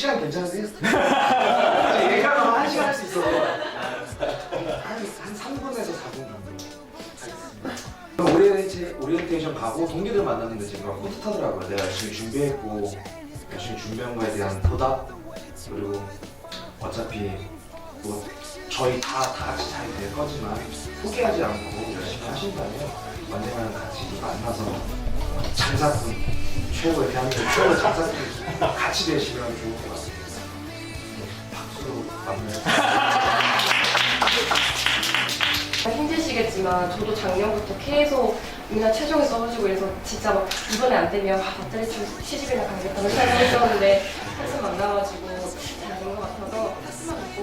시간 괜찮으세요? 얘기하면 한 시간 할 수 있어서 한, 한 3분에서 4분 정도 하겠습니다. 오리엔테, 오리엔테이션 가고 동기들 만났는데 제가 뿌듯하더라고요. 내가 열심히 준비했고 열심히 준비한 거에 대한 보답 그리고 어차피 뭐 저희 다, 다 같이 잘 될 거지만 포기하지 않고 열심히 하신다면 언젠가는 같이 만나서 장사꾼 최고의 대한민국 최고의 장사꾼 같이 되시면 좋을 것 같습니다. 네, 박수로 마무리할게요. 힘드시겠지만 저도 작년부터 계속 이나 최종이 써가지고 그래서 진짜 막 이번에 안 되면 아 맞다리 시집이나 가야겠다는 생각을 했었는데 한숨 만나가지고 잘 된 것 같아서 가면